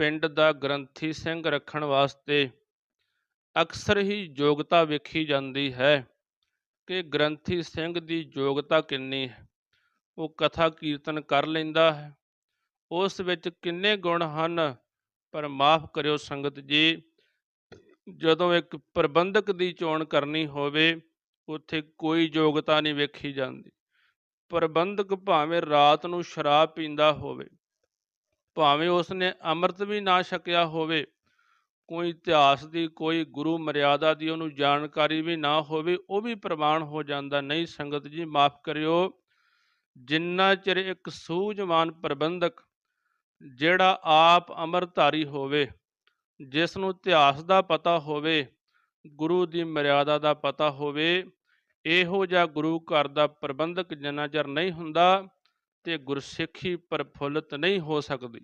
ਪਿੰਡ ਦਾ ਗ੍ਰੰਥੀ ਸਿੰਘ ਰੱਖਣ ਵਾਸਤੇ ਅਕਸਰ ਹੀ ਯੋਗਤਾ ਵੇਖੀ ਜਾਂਦੀ ਹੈ ਕਿ ਗ੍ਰੰਥੀ ਸਿੰਘ ਦੀ ਯੋਗਤਾ ਕਿੰਨੀ ਹੈ। ਉਹ ਕਥਾ ਕੀਰਤਨ ਕਰ ਲੈਂਦਾ ਹੈ। ਉਸ ਵਿੱਚ ਕਿੰਨੇ ਗੁਣ ਹਨ, ਪਰ ਮਾਫ ਕਰਿਓ ਸੰਗਤ ਜੀ, ਜਦੋਂ ਇੱਕ ਪ੍ਰਬੰਧਕ ਦੀ ਚੋਣ ਕਰਨੀ ਹੋਵੇ, ਉੱਥੇ ਕੋਈ ਯੋਗਤਾ ਨਹੀਂ ਵੇਖੀ ਜਾਂਦੀ। ਪ੍ਰਬੰਧਕ ਭਾਵੇਂ ਰਾਤ ਨੂੰ ਸ਼ਰਾਬ ਪੀਂਦਾ ਹੋਵੇ ਭਾਵੇਂ ਉਸਨੇ ਅੰਮ੍ਰਿਤ ਵੀ ਨਾ ਛਕਿਆ ਹੋਵੇ, ਕੋਈ ਇਤਿਹਾਸ ਦੀ, ਕੋਈ ਗੁਰੂ ਮਰਿਆਦਾ ਦੀ ਉਹਨੂੰ ਜਾਣਕਾਰੀ ਵੀ ਨਾ ਹੋਵੇ, ਉਹ ਵੀ ਪ੍ਰਮਾਣ ਹੋ ਜਾਂਦਾ। ਨਹੀਂ ਸੰਗਤ ਜੀ, ਮਾਫ ਕਰਿਓ। ਜਿੰਨਾ ਚਿਰ ਇੱਕ ਸੂਝਵਾਨ ਪ੍ਰਬੰਧਕ ਜਿਹੜਾ ਆਪ ਅੰਮ੍ਰਿਤਧਾਰੀ ਹੋਵੇ, ਜਿਸ ਨੂੰ ਇਤਿਹਾਸ ਦਾ ਪਤਾ ਹੋਵੇ, ਗੁਰੂ ਦੀ ਮਰਿਆਦਾ ਦਾ ਪਤਾ ਹੋਵੇ, ਇਹੋ ਜਿਹਾ ਗੁਰੂ ਘਰ ਦਾ ਪ੍ਰਬੰਧਕ ਜਿੰਨਾ ਚਿਰ ਨਹੀਂ ਹੁੰਦਾ ਤੇ ਗੁਰਸਿੱਖੀ ਪ੍ਰਫੁੱਲਤ ਨਹੀਂ ਹੋ ਸਕਦੀ।